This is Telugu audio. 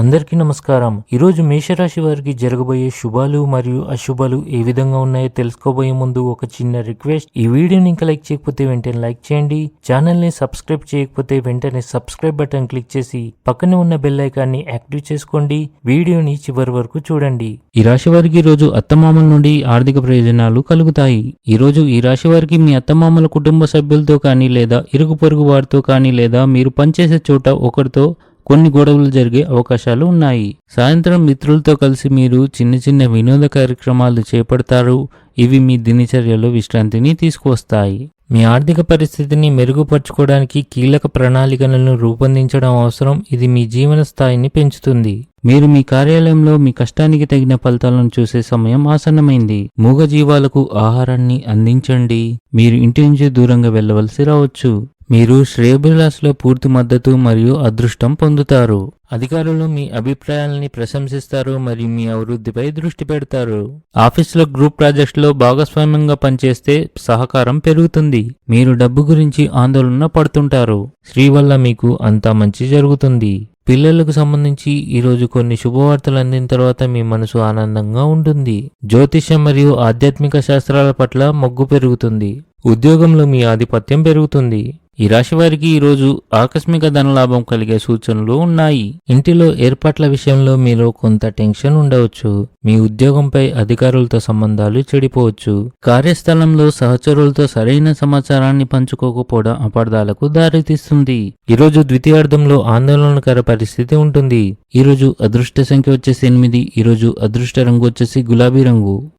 అందరికీ నమస్కారం. ఈరోజు మేషరాశి వారికి జరగబోయే శుభాలు మరియు అశుభాలు ఏ విధంగా ఉన్నాయో తెలుసుకోబోయే ముందు ఒక చిన్న రిక్వెస్ట్. ఈ వీడియోని ఇంకా లైక్ చేయకపోతే వెంటనే లైక్ చేయండి. ఛానల్ని సబ్స్క్రైబ్ చేయకపోతే వెంటనే సబ్స్క్రైబ్ బటన్ క్లిక్ చేసి పక్కనే ఉన్న బెల్ ఐకాన్ని యాక్టివ్ చేసుకోండి. వీడియోని చివరి వరకు చూడండి. ఈ రాశి వారికి ఈ రోజు అత్తమామల నుండి ఆర్థిక ప్రయోజనాలు కలుగుతాయి. ఈ రోజు ఈ రాశి వారికి మీ అత్తమామల కుటుంబ సభ్యులతో కానీ లేదా ఇరుగు పొరుగు వారితో కానీ లేదా మీరు పనిచేసే చోట ఒకరితో కొన్ని గొడవలు జరిగే అవకాశాలు ఉన్నాయి. సాయంత్రం మిత్రులతో కలిసి మీరు చిన్న చిన్న వినోద కార్యక్రమాలు చేపడతారు. ఇవి మీ దినచర్యలో విశ్రాంతిని తీసుకువస్తాయి. మీ ఆర్థిక పరిస్థితిని మెరుగుపరచుకోవడానికి కీలక ప్రణాళికలను రూపొందించడం అవసరం. ఇది మీ జీవన స్థాయిని పెంచుతుంది. మీరు మీ కార్యాలయంలో మీ కష్టానికి తగిన ఫలితాలను చూసే సమయం ఆసన్నమైంది. మూగజీవాలకు ఆహారాన్ని అందించండి. మీరు ఇంటి నుంచి దూరంగా వెళ్ళవలసి రావచ్చు. మీరు శ్రేయభిలాషలో పూర్తి మద్దతు మరియు అదృష్టం పొందుతారు. అధికారులు మీ అభిప్రాయాలని ప్రశంసిస్తారు మరియు మీ అభివృద్ధిపై దృష్టి పెడతారు. ఆఫీసులో గ్రూప్ ప్రాజెక్టులో భాగస్వామ్యంగా పనిచేస్తే సహకారం పెరుగుతుంది. మీరు డబ్బు గురించి ఆందోళన పడుతుంటారు. స్త్రీ వల్ల మీకు అంతా మంచి జరుగుతుంది. పిల్లలకు సంబంధించి ఈరోజు కొన్ని శుభవార్తలు అందిన తర్వాత మీ మనసు ఆనందంగా ఉంటుంది. జ్యోతిష్యం మరియు ఆధ్యాత్మిక శాస్త్రాల పట్ల మొగ్గు పెరుగుతుంది. ఉద్యోగంలో మీ ఆధిపత్యం పెరుగుతుంది. ఈ రాశి వారికి ఈరోజు ఆకస్మిక ధనలాభం కలిగే సూచనలు ఉన్నాయి. ఇంటిలో ఏర్పాట్ల విషయంలో మీలో కొంత టెన్షన్ ఉండవచ్చు. మీ ఉద్యోగంపై అధికారులతో సంబంధాలు చెడిపోవచ్చు. కార్యస్థలంలో సహచరులతో సరైన సమాచారాన్ని పంచుకోకపోవడం అపార్థాలకు దారితీస్తుంది. ఈరోజు ద్వితీయార్థంలో ఆందోళనకర పరిస్థితి ఉంటుంది. ఈరోజు అదృష్ట సంఖ్య వచ్చేసి ఎనిమిది ఈరోజు అదృష్ట రంగు వచ్చేసి గులాబీ రంగు.